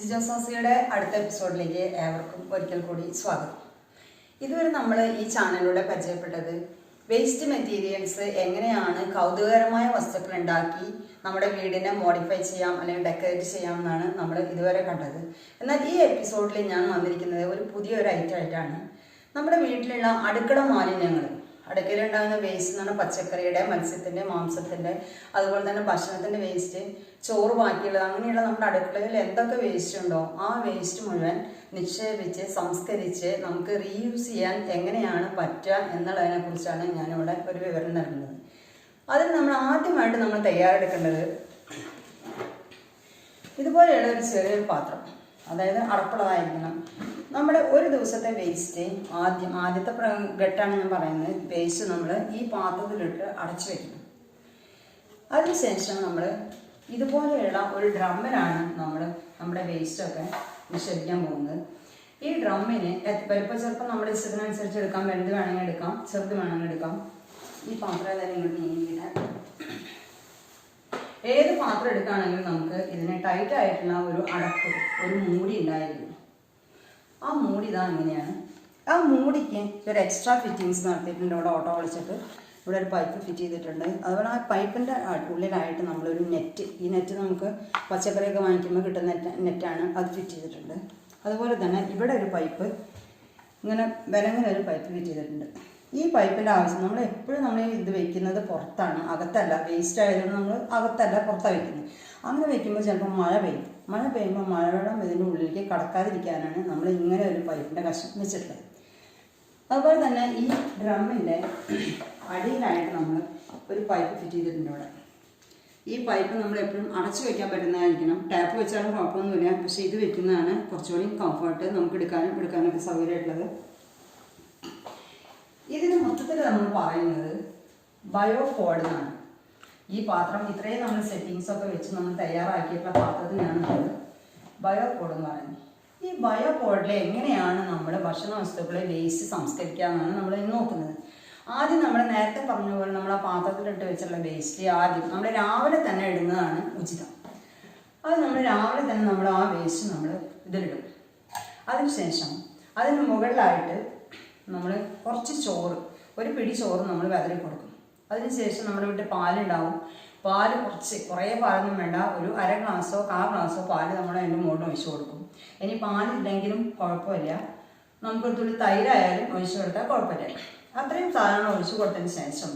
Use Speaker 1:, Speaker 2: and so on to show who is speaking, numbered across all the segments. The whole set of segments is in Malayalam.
Speaker 1: ജിജോസാസിയുടെ അടുത്ത എപ്പിസോഡിലേക്ക് ഏവർക്കും ഒരിക്കൽ കൂടി സ്വാഗതം. ഇതുവരെ നമ്മൾ ഈ ചാനലിലൂടെ പരിചയപ്പെട്ടത് വേസ്റ്റ് മെറ്റീരിയൽസ് എങ്ങനെയാണ് കൗതുകകരമായ വസ്തുക്കൾ ഉണ്ടാക്കി നമ്മുടെ വീടിനെ മോഡിഫൈ ചെയ്യാം അല്ലെങ്കിൽ ഡെക്കറേറ്റ് ചെയ്യാം എന്നാണ് നമ്മൾ ഇതുവരെ കണ്ടത്. എന്നാൽ ഈ എപ്പിസോഡിൽ ഞാൻ വന്നിരിക്കുന്നത് ഒരു പുതിയൊരു ഐറ്റം ആയിട്ടാണ്. നമ്മുടെ വീട്ടിലുള്ള അടുക്കള മാലിന്യങ്ങൾ. അടുക്കളയിലുണ്ടാകുന്ന വേസ്റ്റ് എന്ന് പറഞ്ഞാൽ പച്ചക്കറിയുടെ മത്സ്യത്തിന്റെ മാംസത്തിന്റെ അതുപോലെ തന്നെ ഭക്ഷണത്തിന്റെ വേസ്റ്റ് ചോറ് ബാക്കിയുള്ളത്. അങ്ങനെയുള്ള നമ്മുടെ അടുക്കളയിൽ എന്തൊക്കെ വേസ്റ്റ് ഉണ്ടോ ആ വേസ്റ്റ് മുഴുവൻ നിക്ഷേപിച്ച് സംസ്കരിച്ച് നമുക്ക് റീയൂസ് ചെയ്യാൻ എങ്ങനെയാണ് പറ്റുക എന്നുള്ളതിനെ കുറിച്ചാണ് ഞാനിവിടെ ഒരു വിവരം നൽകുന്നത്. അതിന് നമ്മൾ ആദ്യമായിട്ട് നമ്മൾ തയ്യാറെടുക്കേണ്ടത് ഇതുപോലെയുള്ള ഒരു ചെറിയൊരു പാത്രം അതായത് അടപ്പുള്ളതായിരിക്കണം. നമ്മുടെ ഒരു ദിവസത്തെ വേസ്റ്റ് ആദ്യം ആദ്യത്തെ ഘട്ടമാണ് ഞാൻ പറയുന്നത് വേസ്റ്റ് നമ്മൾ ഈ പാത്രത്തിലിട്ട് അടച്ചു വയ്ക്കണം അതിനുശേഷം നമ്മൾ ഇതുപോലെയുള്ള ഒരു ഡ്രമ്മിലാണ് നമ്മൾ നമ്മുടെ വേസ്റ്റൊക്കെ നിക്ഷേപിക്കാൻ പോകുന്നത്. ഈ ഡ്രമ്മിന് വലിപ്പം ചെറുപ്പം നമ്മുടെ ഇഷ്ടത്തിനനുസരിച്ച് എടുക്കാം. വലുത് വേണമെങ്കിൽ എടുക്കാം. ചെറുത് വേണമെങ്കിൽ എടുക്കാം. ഈ പാത്രം തന്നെ നിങ്ങൾ നീങ്ങിയിട്ട് ഏത് പാത്രം എടുക്കുകയാണെങ്കിലും നമുക്ക് ഇതിന് ടൈറ്റ് ആയിട്ടുള്ള ഒരു അടപ്പ് ഒരു മൂടി ഉണ്ടായിരിക്കും ആ മൂടി ഇതാ അങ്ങനെയാണ് ആ മൂടിക്ക് ഒരു എക്സ്ട്രാ ഫിറ്റിങ്സ് നടത്തിയിട്ടുണ്ട്. ഇവിടെ ഓട്ടോ വിളിച്ചിട്ട് ഇവിടെ ഒരു പൈപ്പ് ഫിറ്റ് ചെയ്തിട്ടുണ്ട്. അതുപോലെ ആ പൈപ്പിന്റെ ഉള്ളിലായിട്ട് നമ്മളൊരു നെറ്റ് ഈ നെറ്റ് നമുക്ക് പച്ചക്കറിയൊക്കെ വാങ്ങിക്കുമ്പോൾ കിട്ടുന്ന നെറ്റ് നെറ്റാണ് അത് ഫിറ്റ് ചെയ്തിട്ടുണ്ട്. അതുപോലെ തന്നെ ഇവിടെ ഒരു പൈപ്പ് ഇങ്ങനെ വിലങ്ങനെ ഒരു പൈപ്പ് ഫിറ്റ് ചെയ്തിട്ടുണ്ട്. ഈ പൈപ്പിന്റെ ആവശ്യം. നമ്മൾ എപ്പോഴും നമ്മൾ ഇത് വെക്കുന്നത് പുറത്താണ്. അകത്തല്ല. വേസ്റ്റ് ആയതുകൊണ്ട് നമ്മൾ അകത്തല്ല പുറത്താണ് വെക്കുന്നത്. അങ്ങനെ വെക്കുമ്പോൾ ചിലപ്പോൾ മഴ പെയ്യും. മഴ പെയ്യുമ്പോൾ മഴവെള്ളം ഇതിന്റെ ഉള്ളിലേക്ക് കടക്കാതിരിക്കാനാണ് നമ്മൾ ഇങ്ങനെ ഒരു പൈപ്പിന്റെ കഷ്ണം വെച്ചിട്ടുള്ളത്. അതുപോലെ തന്നെ ഈ ഡ്രമ്മിന്റെ അടിയിലായിട്ട് നമ്മൾ ഒരു പൈപ്പ് ഫിറ്റ് ചെയ്തിട്ടുണ്ട് ഇവിടെ. ഈ പൈപ്പ് നമ്മൾ എപ്പോഴും അടച്ചു വെക്കാൻ പറ്റുന്നതായിരിക്കണം. ടാപ്പ് വെച്ചാലും കുഴപ്പമൊന്നുമില്ല. പക്ഷേ ഇത് വെക്കുന്നതാണ് കുറച്ചുകൂടി കംഫർട്ട് നമുക്ക് എടുക്കാനും എടുക്കാനൊക്കെ സൗകര്യമായിട്ടുള്ളത്. ഇതിന് മൊത്തത്തിൽ നമ്മൾ പറയുന്നത് ബയോ കോഡ് എന്നാണ് ഈ പാത്രം ഇത്രയും നമ്മൾ സെറ്റിങ്സ് ഒക്കെ വെച്ച് നമ്മൾ തയ്യാറാക്കിയിട്ടുള്ള പാത്രത്തിനാണ് നമ്മൾ ബയോ എന്ന് പറയുന്നത്. ഈ ബയോ കോഡിൽ എങ്ങനെയാണ് നമ്മൾ ഭക്ഷണ വസ്തുക്കളെ വേസ്റ്റ് സംസ്കരിക്കുക എന്നാണ് നമ്മൾ നോക്കുന്നത്. ആദ്യം നമ്മൾ നേരത്തെ പറഞ്ഞ പോലെ നമ്മൾ ആ പാത്രത്തിലിട്ട് വെച്ചുള്ള വേസ്റ്റ് ആദ്യം നമ്മൾ രാവിലെ തന്നെ ഇടുന്നതാണ് ഉചിതം. അത് നമ്മൾ രാവിലെ തന്നെ നമ്മൾ ആ വേസ്റ്റ് നമ്മൾ ഇതിലിടും. അതിനുശേഷം അതിന് മുകളിലായിട്ട് നമ്മൾ കുറച്ച് ചോറ് ഒരു പിടി ചോറ് നമ്മൾ വെതറി കൊടുക്കും. അതിനുശേഷം നമ്മുടെ വീട്ടിൽ പാലുണ്ടാവും. പാൽ കുറച്ച് കുറേ പാലൊന്നും വേണ്ട. ഒരു അര ഗ്ലാസ്സോ കാ ഗ്ലാസ്സോ പാൽ നമ്മൾ അതിന്റെ മുകളിൽ ഒഴിച്ചു കൊടുക്കും. ഇനി പാലില്ലെങ്കിലും കുഴപ്പമില്ല. നമുക്കൊരു തുള്ളി തൈരായാലും ഒഴിച്ചു കൊടുത്താൽ കുഴപ്പമില്ല. അത്രയും സാധനങ്ങൾ ഒഴിച്ചു കൊടുത്തതിന് ശേഷം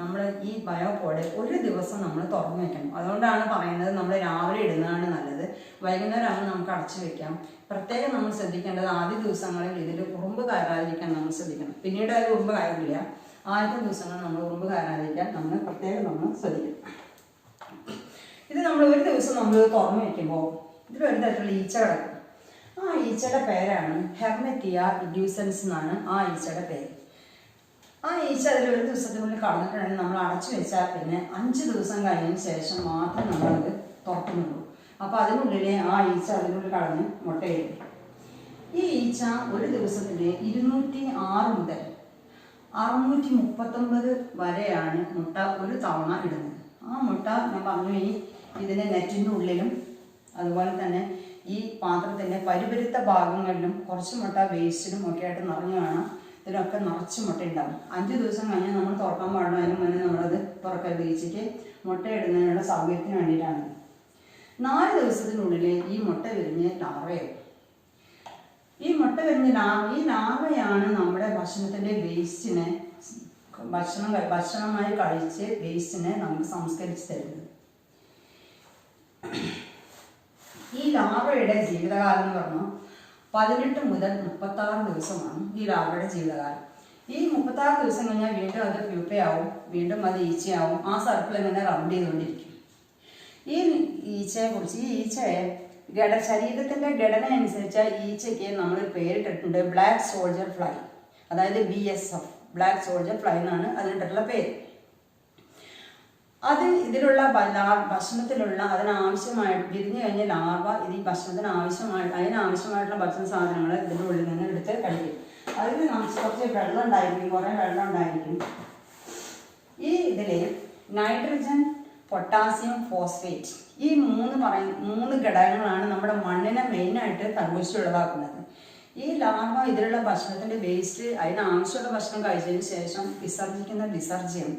Speaker 1: നമ്മൾ ഈ ബയോപോഡ് ഒരു ദിവസം നമ്മൾ തുറന്നു വെക്കണം. അതുകൊണ്ടാണ് പറയുന്നത് നമ്മൾ രാവിലെ ഇടുന്നതാണ് നല്ലത്. വൈകുന്നേരം ആകുമ്പോൾ നമുക്ക് അടച്ചു വെക്കാം. പ്രത്യേകം നമ്മൾ ശ്രദ്ധിക്കേണ്ടത് ആദ്യ ദിവസങ്ങളിൽ ഇതിൽ ഉറുമ്പ് കയറാതിരിക്കാൻ നമ്മൾ ശ്രദ്ധിക്കണം. പിന്നീട് അത് ഉറുമ്പ് കയറില്ല ആദ്യത്തെ ദിവസങ്ങൾ നമ്മൾ ഉറുമ്പ് കയറാതിരിക്കാൻ നമ്മൾ പ്രത്യേകം നമ്മൾ ശ്രദ്ധിക്കണം. ഇത് നമ്മൾ ഒരു ദിവസം നമ്മൾ തുറന്നു വെക്കുമ്പോൾ ഒരു തരത്തിലുള്ള ഈച്ച കിടക്കും. ആ ഈച്ചയുടെ പേരാണ് ഹെർമെറ്റിയ ഇഡ്യൂസൻസ് എന്നാണ് ആ ഈച്ചയുടെ പേര്. ആ ഈച്ച അതിൽ ഒരു ദിവസത്തിനുള്ളിൽ കടന്നിട്ടുണ്ടെങ്കിൽ നമ്മൾ അടച്ചു വെച്ചാൽ പിന്നെ അഞ്ച് ദിവസം കഴിഞ്ഞതിന് ശേഷം മാത്രം നമ്മളത് തുറക്കുന്നുള്ളൂ. അപ്പോൾ അതിനുള്ളിലെ ആ ഈച്ച അതിനുള്ളിൽ കടന്ന് മുട്ടയിടും. ഈ ഈച്ച ഒരു ദിവസത്തിന് ഇരുന്നൂറ്റി ആറ് മുതൽ അറുന്നൂറ്റി മുപ്പത്തൊമ്പത് വരെയാണ് മുട്ട ഒരു തവണ ഇടുന്നത്. ആ മുട്ട ഞാൻ പറഞ്ഞു ഈ ഇതിന്റെ നെറ്റിന്റെ ഉള്ളിലും അതുപോലെ തന്നെ ഈ പാത്രത്തിന്റെ പരിപരുത്ത ഭാഗങ്ങളിലും കുറച്ച് മുട്ട വേസ്റ്റിലും ഒക്കെ ആയിട്ട് നിറഞ്ഞു കാണാം. ഇതിലൊക്കെ നിറച്ച് മുട്ട ഉണ്ടാകും അഞ്ച് ദിവസം കഴിഞ്ഞ് നമ്മൾ തുറക്കാൻ പാടുന്നതിനും മുന്നേ നമ്മളത് തുറക്കരുത്. ഈച്ചയ്ക്ക് മുട്ട ഇടുന്നതിനുള്ള സൗകര്യത്തിന് വേണ്ടിയിട്ടാണ്. നാല് ദിവസത്തിനുള്ളിൽ ഈ മുട്ട വിരിഞ്ഞ് ലാർവയാവും ഈ മുട്ട വിരിഞ്ഞ് ലാവ ഈ ലാവയാണ് നമ്മുടെ ഭക്ഷണത്തിന്റെ വേസ്റ്റിനെ ഭക്ഷണം ഭക്ഷണമായി കഴിച്ച് വേസ്റ്റിനെ നമുക്ക് സംസ്കരിച്ച് തരുന്നത്. ഈ ലാവയുടെ ജീവിതകാലം എന്ന് പറഞ്ഞാൽ പതിനെട്ട് മുതൽ മുപ്പത്തി ആറ് ദിവസമാണ് ഈ ലാവയുടെ ജീവിതകാലം. ഈ മുപ്പത്തി ആറ് ദിവസം കഴിഞ്ഞാൽ വീണ്ടും അത് പ്യൂപ്പയാവും വീണ്ടും അത് ഈച്ചയാവും ആ സർക്കിൾ ഇങ്ങനെ റൗണ്ട് ചെയ്തുകൊണ്ടിരിക്കും. ഈ ഈച്ചയെ കുറിച്ച് ഈ ഈച്ചയെ ഘട ശരീരത്തിന്റെ ഘടന അനുസരിച്ച് ഈച്ചയ്ക്ക് നമ്മൾ പേരിട്ടിട്ടുണ്ട് ബ്ലാക്ക് സോൾജർ ഫ്ലൈ അതായത് B S F black soldier fly എന്നാണ് അതിനിട്ടുള്ള പേര്. അത് ഇതിലുള്ള ഭക്ഷണത്തിലുള്ള അതിനാവശ്യമായ വിരിഞ്ഞു കഴിഞ്ഞ ലാർവ ഇത് ഈ ഭക്ഷണത്തിന് ആവശ്യമായി അതിനാവശ്യമായിട്ടുള്ള ഭക്ഷണ സാധനങ്ങൾ ഇതിന്റെ ഉള്ളിൽ നിന്ന് എടുത്ത് കഴിക്കും. അതിൽ നമുക്ക് കുറച്ച് വെള്ളം ഉണ്ടായിരിക്കും കുറേ വെള്ളം ഉണ്ടായിരിക്കും. ഈ ഇതിലെ നൈട്രജൻ പൊട്ടാസ്യം ഫോസ്ഫേറ്റ്. ഈ മൂന്ന് പറയുന്ന മൂന്ന് ഘടകങ്ങളാണ് നമ്മുടെ മണ്ണിനെ മെയിനായിട്ട് ഉളവാക്കുന്നത് ഈ ലാർവ ഇതിലുള്ള ഭക്ഷണത്തിന്റെ വേസ്റ്റ് അതിന് ആവശ്യമുള്ള ഭക്ഷണം കഴിച്ചതിന് ശേഷം വിസർജിക്കുന്ന വിസർജ്യം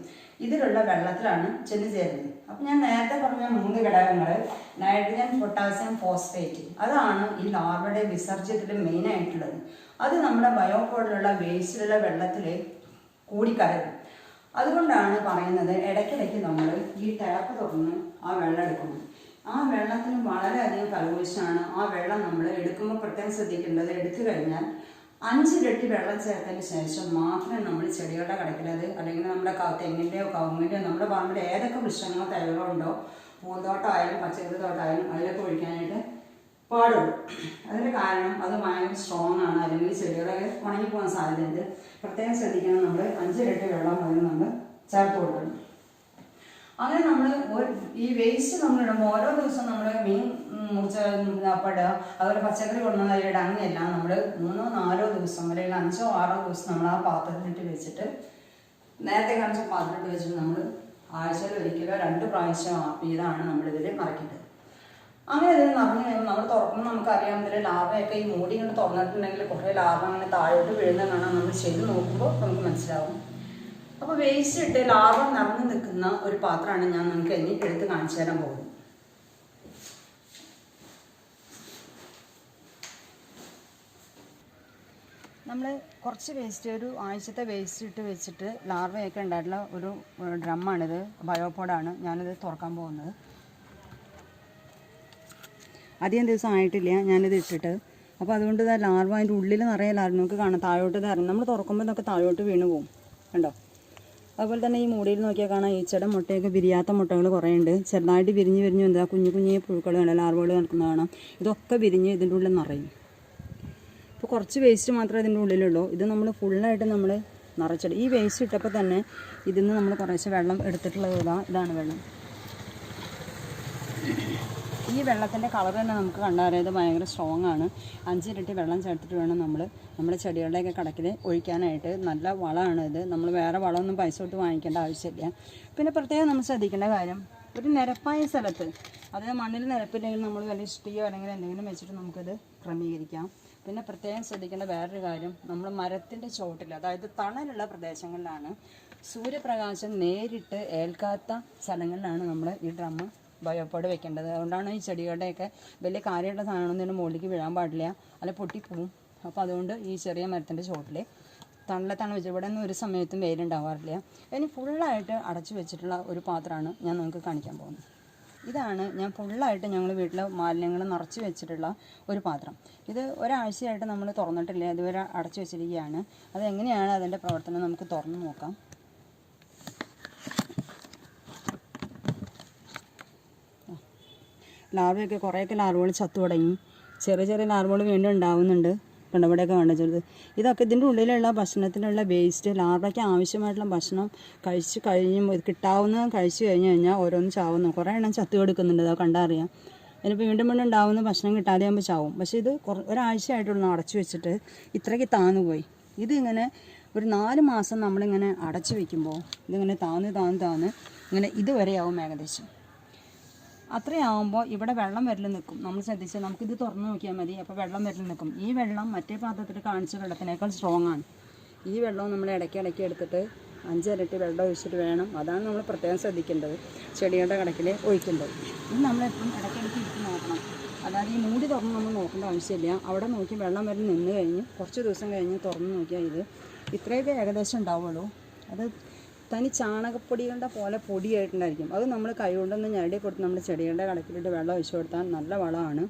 Speaker 1: ഇതിലുള്ള വെള്ളത്തിലാണ് ചെന്ന് ചേരുന്നത്. അപ്പം ഞാൻ നേരത്തെ പറഞ്ഞ മൂന്ന് ഘടകങ്ങൾ നൈട്രജൻ പൊട്ടാസ്യം ഫോസ്ഫേറ്റ് അതാണ് ഈ ലാർവയുടെ വിസർജ്യത്തിൽ മെയിനായിട്ടുള്ളത് അത് നമ്മുടെ ബയോപോളിലുള്ള വേസ്റ്റിലുള്ള വെള്ളത്തിൽ കൂടിക്കലരും അതുകൊണ്ടാണ് പറയുന്നത് ഇടയ്ക്കിടയ്ക്ക് നമ്മൾ ഈ ടാപ്പ് തുറന്ന് ആ വെള്ളം എടുക്കണം ആ വെള്ളത്തിന് വളരെയധികം കലകുശാണ് ആ വെള്ളം നമ്മൾ എടുക്കുമ്പോൾ പ്രത്യേകം ശ്രദ്ധിക്കേണ്ടത് എടുത്തു കഴിഞ്ഞാൽ അഞ്ച് അഞ്ചിരട്ടി വെള്ളം ചേർത്തതിന് ശേഷം മാത്രമേ നമ്മൾ ചെടികളുടെ കടക്കിലത് അല്ലെങ്കിൽ നമ്മുടെ തെങ്ങിന്റെയോ കവുങ്ങിന്റെയോ നമ്മുടെ പറമ്പിൽ ഏതൊക്കെ വൃക്ഷങ്ങളോ തൈകളോ ഉണ്ടോ പൂന്തോട്ടമായാലും പച്ചക്കറി തോട്ടമായാലും അതിലൊക്കെ ഒഴിക്കാനായിട്ട് പാടുള്ളൂ. അതിന്റെ കാരണം അത് ഭയങ്കര സ്ട്രോങ് ആണ്. അല്ലെങ്കിൽ ചെടികളൊക്കെ ഉണങ്ങി പോകാൻ സാധ്യതയുണ്ട്. പ്രത്യേകം ശ്രദ്ധിക്കണം. നമ്മൾ അഞ്ചിരട്ടി വെള്ളം അതിന് നമ്മൾ ചേർത്ത് കൊടുക്കണം. അങ്ങനെ നമ്മൾ ഈ വേസ്റ്റ് നമ്മൾ ഇടുമ്പോൾ ഓരോ ദിവസം നമ്മൾ മീൻ മുറിച്ച അപ്പടുക അതുപോലെ പച്ചക്കറി കൊണ്ടുവന്ന അതിലിടുക അങ്ങനെയല്ല നമ്മൾ മൂന്നോ നാലോ ദിവസം അല്ലെങ്കിൽ അഞ്ചോ ആറോ ദിവസം നമ്മൾ ആ പാത്രത്തിലിട്ട് വെച്ചിട്ട് നേരത്തെ കാണിച്ച പാത്രത്തിൽ വെച്ചിട്ട് നമ്മൾ ആഴ്ചയിൽ ഒരിക്കലോ രണ്ട് പ്രാവശ്യം വീതമാണ് നമ്മളിതിൽ മറക്കേണ്ടത് അങ്ങനെ അതിന് നിറഞ്ഞു കഴിയുമ്പോൾ നമ്മൾ തുറക്കുമ്പോൾ നമുക്കറിയാം ഇതിൽ ലാഭയൊക്കെ ഈ മൂടി ഇങ്ങനെ തുറന്നിട്ടുണ്ടെങ്കിൽ കുറേ ലാഭം അങ്ങനെ താഴോട്ട് വീഴുന്ന കാണാൻ നമ്മൾ ചെയ്ത് നോക്കുമ്പോൾ നമുക്ക് മനസ്സിലാവും. അപ്പോൾ വേസ്റ്റ് ഇട്ട് ലാഭം നിറഞ്ഞു നിൽക്കുന്ന ഒരു പാത്രമാണ് ഞാൻ നിങ്ങൾക്ക് ഇനി എടുത്ത് കാണിച്ചു തരാൻ പോകുന്നത്. നമ്മൾ കുറച്ച് വേസ്റ്റ് ഒരു ആഴ്ചത്തെ വേസ്റ്റ് ഇട്ട് വെച്ചിട്ട് ലാർവയൊക്കെ ഉണ്ടായിട്ടുള്ള ഒരു ഡ്രമ്മാണിത് ബയോപോഡാണ് ഞാനിത് തുറക്കാൻ പോകുന്നത്. അധികം ദിവസം ആയിട്ടില്ല ഞാനിത് ഇട്ടിട്ട്. അപ്പോൾ അതുകൊണ്ട് ഇതാ ലാർവ അതിന്റെ ഉള്ളിൽ നിറയെ നമുക്ക് കാണാം. താഴോട്ട് ഇത് ഇറങ്ങി. നമ്മൾ തുറക്കുമ്പോൾ ഇതൊക്കെ താഴോട്ട് വീണ് പോകും കണ്ടോ? അതുപോലെ തന്നെ ഈ മൂടിയിൽ നോക്കിയാൽ കാണാം ഈച്ചയുടെ മുട്ടയൊക്കെ വിരിയാത്ത മുട്ടകൾ കുറേ ഉണ്ട്. ചെറുതായിട്ട് വിരിഞ്ഞ് വിരിഞ്ഞ് എന്താ കുഞ്ഞു കുഞ്ഞു പുഴുക്കൾ കാണാം ലാർവകൾ നടക്കുന്ന കാണാം. ഇതൊക്കെ വിരിഞ്ഞ് ഇതിന്റെ ഉള്ളിൽ നിറയും. ഇപ്പോൾ കുറച്ച് വേസ്റ്റ് മാത്രമേ ഇതിന്റെ ഉള്ളിലുള്ളൂ. ഇത് നമ്മൾ ഫുള്ളായിട്ട് നമ്മൾ നിറച്ചിടും. ഈ വേസ്റ്റ് ഇട്ടപ്പോൾ തന്നെ ഇതിൽ നിന്ന് നമ്മൾ കുറേശ്ശെ വെള്ളം എടുത്തിട്ടുള്ളത് ഇതാണ് വെള്ളം. ഈ വെള്ളത്തിന്റെ കളർ തന്നെ നമുക്ക് കണ്ടറിയാം ഇത് ഭയങ്കര സ്ട്രോങ് ആണ്. അഞ്ചിരട്ടി വെള്ളം ചേർത്തിട്ട് വേണം നമ്മൾ നമ്മുടെ ചെടികളുടെയൊക്കെ കടക്കിൽ ഒഴിക്കാനായിട്ട്. നല്ല വളമാണ് ഇത്. നമ്മൾ വേറെ വളമൊന്നും പൈസ കൊടുത്ത് വാങ്ങിക്കേണ്ട ആവശ്യമില്ല. പിന്നെ പ്രത്യേകം നമ്മൾ ശ്രദ്ധിക്കേണ്ട കാര്യം ഒരു നിരപ്പായ സ്ഥലത്ത് അതായത് മണ്ണിൽ നിരപ്പില്ലെങ്കിൽ നമ്മൾ വല്ല ഇഷ്ടിയോ അല്ലെങ്കിൽ എന്തെങ്കിലും വെച്ചിട്ട് നമുക്കത് ക്രമീകരിക്കാം. പിന്നെ പ്രത്യേകം ശ്രദ്ധിക്കേണ്ട വേറൊരു കാര്യം നമ്മൾ മരത്തിന്റെ ചോട്ടിൽ അതായത് തണലുള്ള പ്രദേശങ്ങളിലാണ് സൂര്യപ്രകാശം നേരിട്ട് ഏൽക്കാത്ത സ്ഥലങ്ങളിലാണ് നമ്മൾ ഈ ഡ്രമ്മ് ബയോപ്പോഡ് വെക്കേണ്ടത്. അതുകൊണ്ടാണ് ഈ ചെടികളുടെയൊക്കെ വലിയ കാര്യമുള്ള സാധനമൊന്നും മുകളിലേക്ക് വീഴാൻ പാടില്ല. അല്ല പൊട്ടിപ്പോവും. അപ്പോൾ അതുകൊണ്ട് ഈ ചെറിയ മരത്തിന്റെ ചോട്ടിൽ തണലത്താണ് വെച്ചത് ഇവിടെ ഒന്നും ഒരു സമയത്തും വെയിലുണ്ടാവാറില്ല ഇനി ഫുള്ളായിട്ട് അടച്ചു വെച്ചിട്ടുള്ള ഒരു പാത്രമാണ് ഞാൻ നിങ്ങൾക്ക് കാണിക്കാൻ പോകുന്നത്. ഇതാണ് ഞാൻ ഫുള്ളായിട്ട് ഞങ്ങൾ വീട്ടിൽ മാലിന്യങ്ങൾ നിറച്ച് വെച്ചിട്ടുള്ള ഒരു പാത്രം. ഇത് ഒരാഴ്ചയായിട്ട് നമ്മൾ തുറന്നിട്ടില്ല. ഇതുവരെ അടച്ചു വെച്ചിരിക്കുകയാണ്. അതെങ്ങനെയാണ് അതിന്റെ പ്രവർത്തനം നമുക്ക് തുറന്നു നോക്കാം. ലാർവയൊക്കെ കുറേയൊക്കെ ലാർവകൾ ചത്തു തുടങ്ങി. ചെറിയ ചെറിയ ലാർവകൾ വീണ്ടും ഉണ്ടാവുന്നുണ്ട്. കണ്ടവിടെയൊക്കെ ചെറുത്. ഇതൊക്കെ ഇതിന്റെ ഉള്ളിലുള്ള ഭക്ഷണത്തിനുള്ള വേസ്റ്റ് ലാർവയ്ക്ക് ആവശ്യമായിട്ടുള്ള ഭക്ഷണം കഴിച്ച് കഴിയുമ്പോൾ കിട്ടാവുന്ന കഴിച്ചു കഴിഞ്ഞ് കഴിഞ്ഞാൽ ഓരോന്നും ചാവുന്നു. കുറേ എണ്ണം ചത്തു കൊടുക്കുന്നുണ്ട് അതൊക്കെ കണ്ടറിയാം ഇനിയിപ്പോൾ വീണ്ടും വീണ്ടും ഉണ്ടാവുന്ന ഭക്ഷണം കിട്ടാതെ ആകുമ്പോൾ ചാവും. പക്ഷേ ഇത് ഒരാഴ്ചയായിട്ടുള്ള അടച്ചു വെച്ചിട്ട്. ഇത്രയ്ക്ക് താന്നു പോയി. ഇതിങ്ങനെ ഒരു നാല് മാസം നമ്മളിങ്ങനെ അടച്ചു വയ്ക്കുമ്പോൾ ഇതിങ്ങനെ താന്ന് താന്ന് താന്ന് ഇങ്ങനെ ഇതുവരെയാവും ഏകദേശം. അത്രയാവുമ്പോൾ ഇവിടെ വെള്ളം വരൽ നിൽക്കും നമ്മൾ ശ്രദ്ധിച്ചാൽ നമുക്കിത് തുറന്ന് നോക്കിയാൽ മതി. അപ്പോൾ വെള്ളം വരൽ നിൽക്കും ഈ വെള്ളം മറ്റേ പാത്രത്തിൽ കാണിച്ച വെള്ളത്തിനേക്കാൾ സ്ട്രോങ് ആണ്. ഈ വെള്ളവും നമ്മൾ ഇടയ്ക്ക് ഇടയ്ക്ക് എടുത്തിട്ട് അഞ്ചിരട്ടി വെള്ളം ഒഴിച്ചിട്ട് വേണം. അതാണ് നമ്മൾ പ്രത്യേകം ശ്രദ്ധിക്കേണ്ടത്. ചെടികളുടെ കടക്കിൽ ഒഴിക്കേണ്ടത്. ഇത് നമ്മളെപ്പോഴും ഇടയ്ക്കിടയ്ക്ക് ഇട്ട് നോക്കണം. അതായത് ഈ മൂടി തുറന്ന് നമ്മൾ നോക്കേണ്ട ആവശ്യമില്ല. അവിടെ നോക്കി വെള്ളം വരെ നിന്ന് കഴിഞ്ഞ് കുറച്ച് ദിവസം കഴിഞ്ഞ് തുറന്ന് നോക്കിയാൽ ഇത് ഇത്രയൊക്കെ ഏകദേശം ഉണ്ടാവുള്ളൂ. അത് തനി ചാണകപ്പൊടികളുടെ പോലെ പൊടിയായിട്ടുണ്ടായിരിക്കും. അത് നമ്മൾ കൈകൊണ്ടൊന്ന് ഞരടി കൊടുത്ത് നമ്മുടെ ചെടികളുടെ കടക്കിലിട്ട് വെള്ളം ഒഴിച്ചു കൊടുത്താൽ നല്ല വളമാണ്.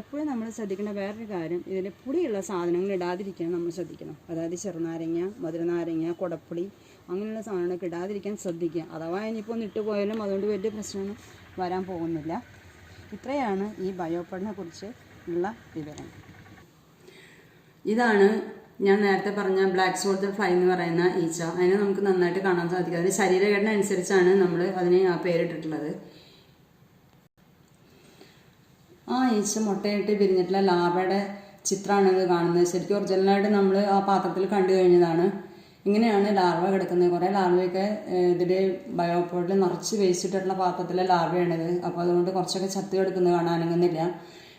Speaker 1: എപ്പോഴും നമ്മൾ ശ്രദ്ധിക്കേണ്ട വേറൊരു കാര്യം ഇതിൽ പുളിയുള്ള സാധനങ്ങൾ ഇടാതിരിക്കാൻ നമ്മൾ ശ്രദ്ധിക്കണം. അതായത് ചെറുനാരങ്ങ മധുരനാരങ്ങ കുടപ്പുളി അങ്ങനെയുള്ള സാധനങ്ങളൊക്കെ ഇടാതിരിക്കാൻ ശ്രദ്ധിക്കുക. അഥവാ ഇനിയിപ്പോൾ ഒന്ന് ഇട്ട് പോയാലും അതുകൊണ്ട് വലിയ പ്രശ്നമൊന്നും വരാൻ പോകുന്നില്ല. ഇത്രയാണ് ഈ ബയോപ്പടിനെ കുറിച്ച് ഉള്ള വിവരം ഇതാണ് ഞാൻ നേരത്തെ പറഞ്ഞ ബ്ലാക്ക് സോൾട്ട് ഫ്ലൈ എന്ന് പറയുന്ന ഈച്ച അതിനെ നമുക്ക് നന്നായിട്ട് കാണാൻ സാധിക്കും. അതിന് ശരീരഘടന അനുസരിച്ചാണ് നമ്മൾ അതിനെ ആ പേരിട്ടിട്ടുള്ളത്. ആ ഈച്ച മുട്ടയിട്ട് പിരിഞ്ഞിട്ടുള്ള ലാവയുടെ ചിത്രമാണ് ഇത് കാണുന്നത്. ശരിക്കും ഒറിജിനലായിട്ട് നമ്മൾ ആ പാത്രത്തിൽ കണ്ടു കഴിഞ്ഞതാണ്. ഇങ്ങനെയാണ് ലാർവ കിടക്കുന്നത്. കുറേ ലാർവയൊക്കെ ഇതിന്റെ ബയോപോട്ടിൽ നിറച്ച് വേസ്റ്റിട്ടുള്ള പാത്രത്തിലെ ലാർവയാണിത്. അപ്പോൾ അതുകൊണ്ട് കുറച്ചൊക്കെ ചത്ത് കിടക്കുന്നത് കാണാനങ്ങുന്നില്ല.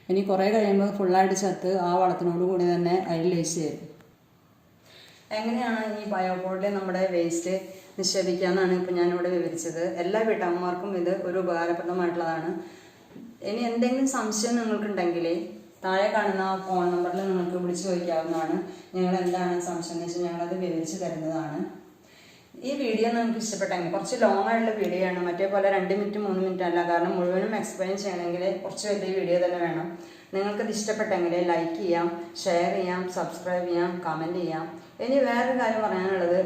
Speaker 1: ഇനി കുറേ കഴിയുമ്പോൾ ഫുള്ളായിട്ട് ചത്ത് ആ വളത്തിനോട് കൂടി തന്നെ അതിൽ ലയിച്ച് തരും എങ്ങനെയാണ് ഈ ബയോബോർഡിൽ നമ്മുടെ വേസ്റ്റ് നിക്ഷേപിക്കാന്നാണ് ഇപ്പം ഞാനിവിടെ വിവരിച്ചത്. എല്ലാ വീട്ടമ്മമാർക്കും ഇത് ഒരു ഉപകാരപ്രദമായിട്ടുള്ളതാണ്. ഇനി എന്തെങ്കിലും സംശയം നിങ്ങൾക്കുണ്ടെങ്കിൽ താഴെ കാണുന്ന ആ ഫോൺ നമ്പറിൽ നിങ്ങൾക്ക് വിളിച്ചു ചോദിക്കാവുന്നതാണ്. ഞങ്ങൾ എന്താണ് സംശയം എന്ന് വെച്ചാൽ ഞങ്ങളത് വിവരിച്ചു തരുന്നതാണ്. ഈ വീഡിയോ നിങ്ങൾക്ക് ഇഷ്ടപ്പെട്ടെങ്കിൽ കുറച്ച് ലോങ് ആയിട്ടുള്ള വീഡിയോ ആണ്. മറ്റേ പോലെ രണ്ട് മിനിറ്റ് മൂന്ന് മിനിറ്റ് അല്ല. കാരണം മുഴുവനും എക്സ്പ്ലെയിൻ ചെയ്യണമെങ്കിൽ കുറച്ച് വലിയ വീഡിയോ തന്നെ വേണം. നിങ്ങൾക്കത് ഇഷ്ടപ്പെട്ടെങ്കിൽ ലൈക്ക് ചെയ്യാം ഷെയർ ചെയ്യാം സബ്സ്ക്രൈബ് ചെയ്യാം കമന്റ് ചെയ്യാം. ഇനി വേറൊരു കാര്യം പറയാനുള്ളത്.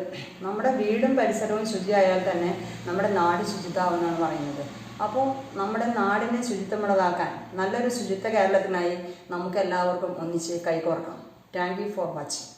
Speaker 1: നമ്മുടെ വീടും പരിസരവും ശുചിയായാൽ തന്നെ നമ്മുടെ നാട് ശുചിത്വമാവുമെന്നാണ് പറയുന്നത്. അപ്പോൾ നമ്മുടെ നാടിനെ ശുചിത്വമുള്ളതാക്കാൻ നല്ലൊരു ശുചിത്വ കേരളത്തിനായി നമുക്ക് എല്ലാവർക്കും ഒന്നിച്ച് കൈകോർക്കാം താങ്ക് യു ഫോർ വാച്ചിങ്